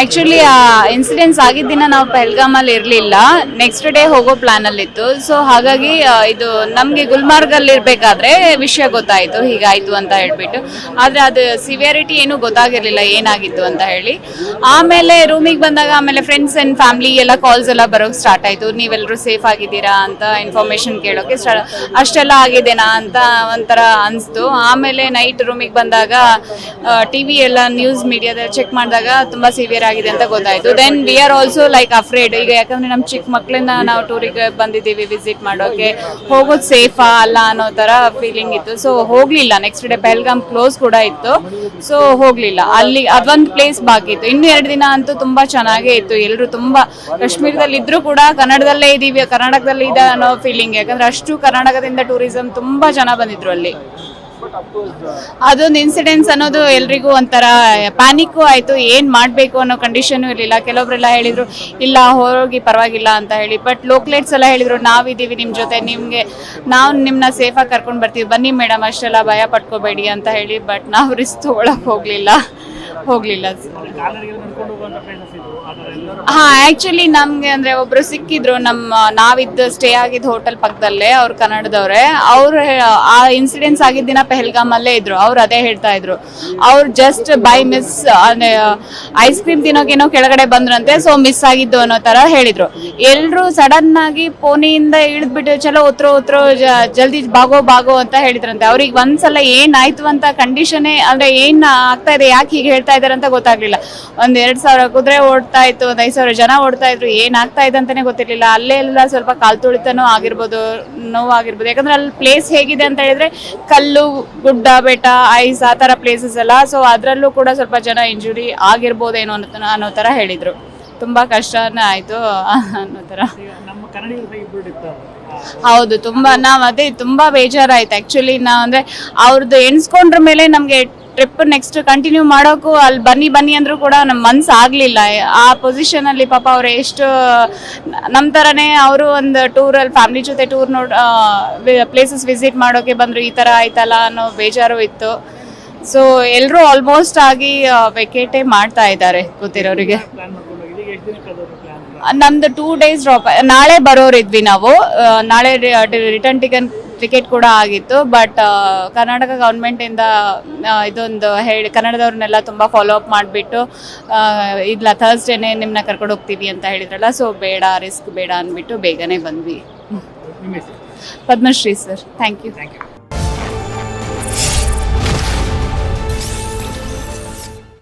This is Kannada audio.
ಆಕ್ಚುಲಿ ಆ ಇನ್ಸಿಡೆನ್ಸ್ ಆಗಿದ್ದ ದಿನ ನಾವು ಪೆಹಲ್ಗಾಮಲ್ಲಿ ಇರಲಿಲ್ಲ. ನೆಕ್ಸ್ಟ್ ಡೇ ಹೋಗೋ ಪ್ಲ್ಯಾನಲ್ಲಿತ್ತು ಸೊ ಹಾಗಾಗಿ ಇದು ನಮಗೆ ಗುಲ್ಮಾರ್ಗಲ್ಲಿ ಇರಬೇಕಾದ್ರೆ ವಿಷಯ ಗೊತ್ತಾಯಿತು. ಹೀಗಾಯಿತು ಅಂತ ಹೇಳ್ಬಿಟ್ಟು. ಆದರೆ ಅದು ಸಿವಿಯರಿಟಿ ಏನೂ ಗೊತ್ತಾಗಿರಲಿಲ್ಲ ಏನಾಗಿತ್ತು ಅಂತ ಹೇಳಿ. ಆಮೇಲೆ ರೂಮಿಗೆ ಬಂದಾಗ ಆಮೇಲೆ ಫ್ರೆಂಡ್ಸ್ ಆ್ಯಂಡ್ ಫ್ಯಾಮಿಲಿ ಎಲ್ಲ ಕಾಲ್ಸ್ ಎಲ್ಲ ಬರೋಕ್ಕೆ ಸ್ಟಾರ್ಟ್ ಆಯಿತು. ನೀವೆಲ್ಲರೂ ಸೇಫ್ ಆಗಿದ್ದೀರಾ ಅಂತ ಇನ್ಫಾರ್ಮೇಷನ್ ಕೇಳೋಕೆ ಸ್ಟಾರ್ಟ್ ಅಷ್ಟೆಲ್ಲ ಆಗಿದೆನಾ ಅಂತ ಒಂಥರ ಅನಿಸ್ತು. ಆಮೇಲೆ ನೈಟ್ ರೂಮಿಗೆ ಬಂದಾಗ ಟಿ ವಿ ಎಲ್ಲ ನ್ಯೂಸ್ ಮೀಡಿಯಾದಲ್ಲಿ ಚೆಕ್ ಮಾಡಿದಾಗ ತುಂಬ ಸಿವಿಯರ್ ಆಗಿದೆ ಅಂತ ಗೊತ್ತಾಯ್ತು. Then we are also like afraid ಈಗ ಯಾಕಂದ್ರೆ ನಮ್ಮ ಚಿಕ್ಕ ಮಕ್ಕಳನ್ನ ನಾವು ಟೂರಿಗೆ ಬಂದಿದ್ದೀವಿ ವಿಸಿಟ್ ಮಾಡೋಕೆ. ಹೋಗೋದು ಸೇಫಾ ಅಲ್ಲ ಅನ್ನೋ ತರ ಫೀಲಿಂಗ್ ಇತ್ತು. ಸೊ ಹೋಗ್ಲಿಲ್ಲ. ನೆಕ್ಸ್ಟ್ ಡೇ ಪೆಹಲ್ಗಾಮ್ ಕ್ಲೋಸ್ ಕೂಡ ಇತ್ತು. ಸೊ ಹೋಗ್ಲಿಲ್ಲ. ಅಲ್ಲಿ ಅದೊಂದು ಪ್ಲೇಸ್ ಬಾಕಿ ಇತ್ತು. ಇನ್ನು ಎರಡು ದಿನ ಅಂತೂ ತುಂಬಾ ಚೆನ್ನಾಗೇ ಇತ್ತು. ಎಲ್ಲರೂ ತುಂಬಾ ಕಾಶ್ಮೀರದಲ್ಲಿ ಇದ್ರೂ ಕೂಡ ಕನ್ನಡದಲ್ಲೇ ಇದೀವಿ, ಕರ್ನಾಟಕದಲ್ಲಿ ಇದೆ ಅನ್ನೋ ಫೀಲಿಂಗ್ ಯಾಕಂದ್ರೆ ಅಷ್ಟು ಕರ್ನಾಟಕದಿಂದ ಟೂರಿಸಂ ತುಂಬಾ ಜನ ಬಂದಿದ್ರು ಅಲ್ಲಿ. ಅದೊಂದು ಇನ್ಸಿಡೆನ್ಸ್ ಅನ್ನೋದು ಎಲ್ರಿಗೂ ಒಂಥರ ಪ್ಯಾನಿಕ್ಕು ಆಯಿತು, ಏನು ಮಾಡಬೇಕು ಅನ್ನೋ ಕಂಡೀಷನ್ನು ಇರಲಿಲ್ಲ. ಕೆಲವೊಬ್ರೆಲ್ಲ ಹೇಳಿದರು, ಇಲ್ಲ, ಹೋಗಿ ಪರವಾಗಿಲ್ಲ ಅಂತ ಹೇಳಿ. ಬಟ್ ಲೋಕ್ಲೇಟ್ಸ್ ಎಲ್ಲ ಹೇಳಿದರು, ನಾವಿದ್ದೀವಿ ನಿಮ್ಮ ಜೊತೆ, ನಿಮಗೆ, ನಾವು ನಿಮ್ಮನ್ನ ಸೇಫಾಗಿ ಕರ್ಕೊಂಡು ಬರ್ತೀವಿ. ಬನ್ನಿ ಮೇಡಮ್, ಅಷ್ಟೆಲ್ಲ ಭಯ ಪಟ್ಕೋಬೇಡಿ ಅಂತ ಹೇಳಿ. ಬಟ್ ನಾವು ರಿಸ್ಕ್ ತೊಗೊಳಕ್ಕೆ ಹೋಗ್ಲಿಲ್ಲ. ಹೋಗ್ಲಿಲ್ಲ. ಹಾ ಆಕ್ಚುಲಿ ನಮ್ಗೆ ಅಂದ್ರೆ ಒಬ್ರು ಸಿಕ್ಕಿದ್ರು ನಮ್ಮ ನಾವಿದ್ದ ಸ್ಟೇ ಆಗಿದ್ದ ಹೋಟೆಲ್ ಪಕ್ಕದಲ್ಲೇ ಅವ್ರು ಕನ್ನಡದವ್ರೆ. ಅವ್ರು ಆ ಇನ್ಸಿಡೆನ್ಸ್ ಆಗಿದ್ದ ದಿನ ಪೆಹಲ್ಗಾಮ್ ಅಲ್ಲೇ ಇದ್ರು. ಅವ್ರು ಅದೇ ಹೇಳ್ತಾ ಇದ್ರು. ಅವ್ರು ಜಸ್ಟ್ ಬೈ ಮಿಸ್ ಅಂದ್ರೆ ಐಸ್ ಕ್ರೀಮ್ ತಿನ್ನೋಕೇನೋ ಕೆಳಗಡೆ ಬಂದ್ರಂತೆ ಸೊ ಮಿಸ್ ಆಗಿದ್ದು ಅನ್ನೋ ತರ ಹೇಳಿದ್ರು. ಎಲ್ರು ಸಡನ್ ಆಗಿ ಪೋನಿಯಿಂದ ಇಳಿದ್ಬಿಟ್ಟು ಚಲೋ ಉತ್ರೋ ಉತ್ರೋ ಜಲ್ದಿ ಬಾಗೋ ಬಾಗೋ ಅಂತ ಹೇಳಿದ್ರಂತೆ. ಅವ್ರಿಗೆ ಒಂದ್ಸಲ ಏನಾಯ್ತು ಅಂತ ಕಂಡೀಷನ್ ಅಂದ್ರೆ ಏನ್ ಆಗ್ತಾ ಇದೆ ಯಾಕೆ ಹೀಗೆ ಹೇಳ್ತಾ ಇದಾರೆ ಅಂತ ಗೊತ್ತಾಗ್ಲಿಲ್ಲ. ಒಂದ್ ಎರಡ್ ಸಾವಿರ ಕುದುರೆ ಓಡ್ತಾ ಇತ್ತು, ಒಂದ್ ಐದ್ ಸಾವಿರ ಜನ ಓಡ್ತಾ ಇದ್ರು ಏನಾಗ್ತಾ ಇದೆ ಅಂತಾನೆ ಗೊತ್ತಿರ್ಲಿಲ್ಲ. ಅಲ್ಲೇ ಎಲ್ಲ ಸ್ವಲ್ಪ ಕಾಲ್ ತುಳಿತನೂ ಆಗಿರ್ಬೋದು ನೋವಾಗಿರ್ಬೋದು ಯಾಕಂದ್ರೆ ಅಲ್ಲಿ ಪ್ಲೇಸ್ ಹೇಗಿದೆ ಅಂತ ಹೇಳಿದ್ರೆ ಕಲ್ಲು, ಗುಡ್ಡ, ಬೆಟ್ಟ, ಐಸ್ ಆ ತರ ಪ್ಲೇಸಸ್ ಎಲ್ಲ. ಸೊ ಅದ್ರಲ್ಲೂ ಕೂಡ ಸ್ವಲ್ಪ ಜನ ಇಂಜುರಿ ಆಗಿರ್ಬೋದೇನೋ ಅನ್ನೋ ಅನ್ನೋ ತರ ಹೇಳಿದ್ರು. ತುಂಬಾ ಕಷ್ಟನೇ ಆಯ್ತು ಅನ್ನೋ ತರ. ಹೌದು, ತುಂಬಾ. ನಾವ್ ಅದೇ, ತುಂಬಾ ಬೇಜಾರಾಯ್ತು. ಆಕ್ಚುಲಿ ನಾವ್ ಅಂದ್ರೆ ಅವ್ರದ್ದು ಎಣ್ಸ್ಕೊಂಡ್ರ ಮೇಲೆ ನಮ್ಗೆ ಟ್ರಿಪ್ ನೆಕ್ಸ್ಟ್ ಕಂಟಿನ್ಯೂ ಮಾಡೋಕ್ಕೂ ಅಲ್ಲಿ ಬನ್ನಿ ಬನ್ನಿ ಅಂದ್ರೂ ಕೂಡ ನಮ್ಮ ಮನ್ಸು ಆಗಲಿಲ್ಲ. ಆ ಪೊಸಿಷನ್ ಅಲ್ಲಿ ಪಾಪ ಅವ್ರು ಎಷ್ಟು ನಮ್ಮ ತರನೇ ಅವರು ಒಂದು ಟೂರ್ ಅಲ್ಲಿ ಫ್ಯಾಮಿಲಿ ಜೊತೆ ಟೂರ್ ನೋಡ್ ಪ್ಲೇಸಸ್ ವಿಸಿಟ್ ಮಾಡೋಕೆ ಬಂದ್ರು, ಈ ತರ ಆಯ್ತಲ್ಲ ಅನ್ನೋ ಬೇಜಾರು ಇತ್ತು. ಸೊ ಎಲ್ಲರೂ ಆಲ್ಮೋಸ್ಟ್ ಆಗಿ ವೆಕೇಟೇ ಮಾಡ್ತಾ ಇದ್ದಾರೆ, ಗೊತ್ತಿರೋರಿಗೆ. ನಮ್ದು ಟೂ ಡೇಸ್ ಡ್ರಾಪ್ ನಾಳೆ ಬರೋರಿದ್ವಿ ನಾವು. ನಾಳೆ ರಿಟರ್ನ್ ಟಿಕೆಟ್ ಟಿಕೆಟ್ ಕೂಡ ಆಗಿತ್ತು ಬಟ್ ಕರ್ನಾಟಕ ಗೌರ್ಮೆಂಟ್ ಇಂದ ಇದೊಂದು ಹೇಳಿ ಕನ್ನಡದವ್ರನ್ನೆಲ್ಲ ತುಂಬಾ ಫಾಲೋ ಅಪ್ ಮಾಡಿಬಿಟ್ಟು ಇಲ್ಲ ಥರ್ಸ್ಡೇನೆ ನಿಮ್ಮನ್ನ ಕರ್ಕೊಂಡು ಹೋಗ್ತೀವಿ ಅಂತ ಹೇಳಿದ್ರಲ್ಲ ಸೊ ಬೇಡ ರಿಸ್ಕ್ ಬೇಡ ಅಂದ್ಬಿಟ್ಟು ಬೇಗನೆ ಬಂದ್ವಿ. Padmashri sir thank you thank you